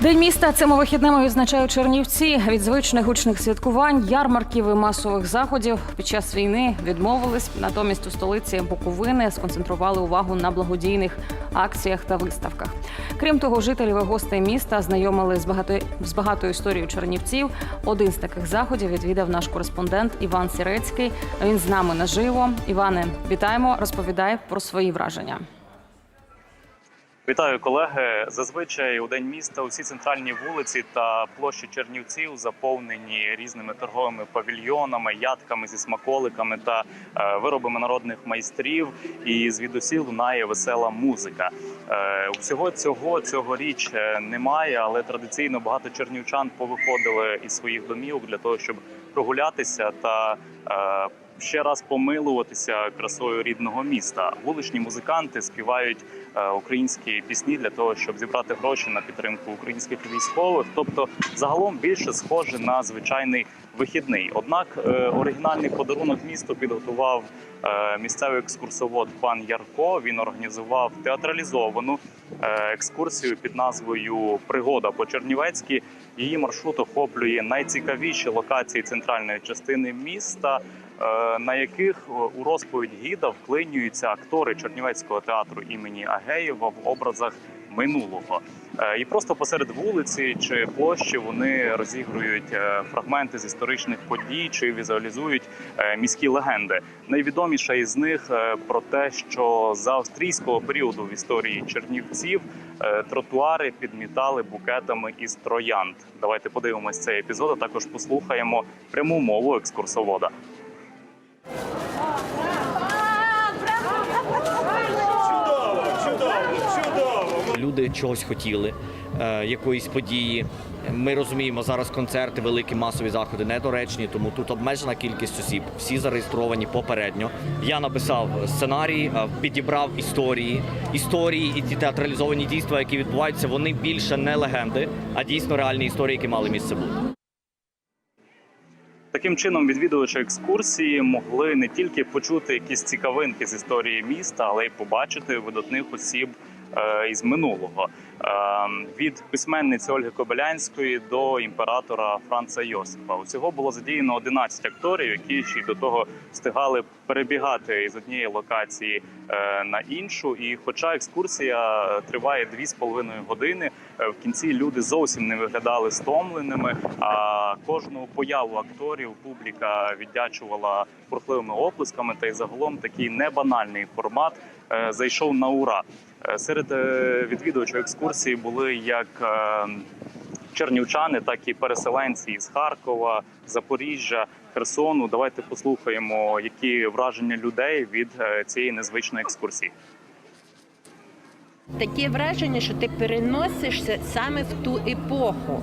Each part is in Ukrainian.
День міста цими вихідними відзначають Чернівці. Від звичних гучних святкувань, ярмарків і масових заходів під час війни відмовились. Натомість у столиці Буковини сконцентрували увагу на благодійних акціях та виставках. Крім того, жителів і гостей міста знайомили з багатою з багатою історією Чернівців. Один з таких заходів відвідав наш кореспондент Іван Сірецький. Він з нами наживо. Іване, вітаємо. Розповідай про свої враження. Вітаю, колеги. Зазвичай у день міста усі центральні вулиці та площі Чернівців заповнені різними торговими павільйонами, ядками зі смаколиками та е, виробами народних майстрів. І звідусіль лунає весела музика. Е, всього цього цьогоріч е, немає, але традиційно багато чернівчан повиходили із своїх домівок для того, щоб прогулятися та. е, Ще раз помилуватися красою рідного міста. Вуличні музиканти співають е, українські пісні для того, щоб зібрати гроші на підтримку українських військових. Тобто, загалом більше схоже на звичайний вихідний. Однак е, оригінальний подарунок місту підготував місцевий екскурсовод пан Ярко. Він організував театралізовану екскурсію під назвою Пригода по Чернівецькій. Її маршрут охоплює найцікавіші локації центральної частини міста. Е, На яких е, у розповідь гіда вклинюються актори Чернівецького театру імені Агеєва в образах минулого, Е, і просто посеред вулиці чи площі вони розігрують фрагменти з історичних подій чи візуалізують міські легенди. Найвідоміша із них про те, що за австрійського періоду в історії Чернівців тротуари підмітали букетами із троянд. Давайте подивимось цей епізод. а Також послухаємо пряму мову екскурсовода. Люди чогось хотіли, е, якоїсь події. Ми розуміємо, зараз концерти, великі масові заходи недоречні, тому тут обмежена кількість осіб. Всі зареєстровані попередньо. Я написав сценарій, е, підібрав історії. Історії і ті театралізовані дійства, які відбуваються, вони більше не легенди, а дійсно реальні історії, які мали місце бути. Таким чином, відвідувачі екскурсії могли не тільки почути якісь цікавинки з історії міста, але й побачити видатних осіб із минулого. Е, від письменниці Ольги Кобилянської до імператора Франца Йосифа. Усього було задіяно 11 акторів, які ще й до того встигали перебігати із однієї локації е, на іншу. І, хоча екскурсія триває 2,5 години, е, в кінці люди зовсім не виглядали стомленими. А кожну появу акторів публіка віддячувала бурхливими оплесками. Та й загалом такий небанальний формат е, зайшов на ура. Е, Серед е, відвідувачів екскурсії були як е, чернівчани, так і переселенці із Харкова, Запоріжжя, Херсону. Давайте послухаємо, які враження людей від цієї незвичної екскурсії. Таке враження, що ти переносишся саме в ту епоху.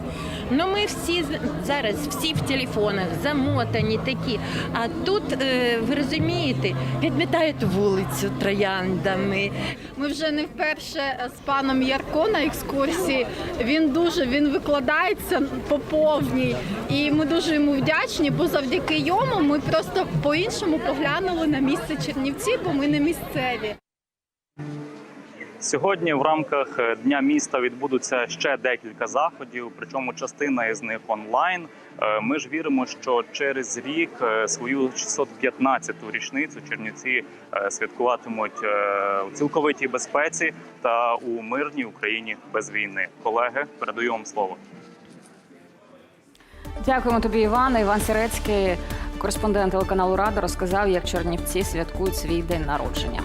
Ну ми всі зараз всі в телефонах замотані такі. А тут е, ви розумієте, підмітають вулицю трояндами. Ми вже не вперше з паном Ярко на екскурсії. Він дуже він викладається по повній, і ми дуже йому вдячні, бо завдяки йому ми просто по-іншому поглянули на місце Чернівці, бо ми не місцеві. Сьогодні в рамках е, дня міста відбудуться ще декілька заходів, причому частина із них онлайн. Е, Ми ж віримо, що через рік е, свою 615-ту річницю Чернівці святкуватимуть у цілковитій безпеці та у мирній Україні без війни. Колеги, передаю вам слово. Дякуємо тобі, Іван. Іван Сірецький, кореспондент телеканалу Рада, розказав, як Чернівці святкують свій день народження.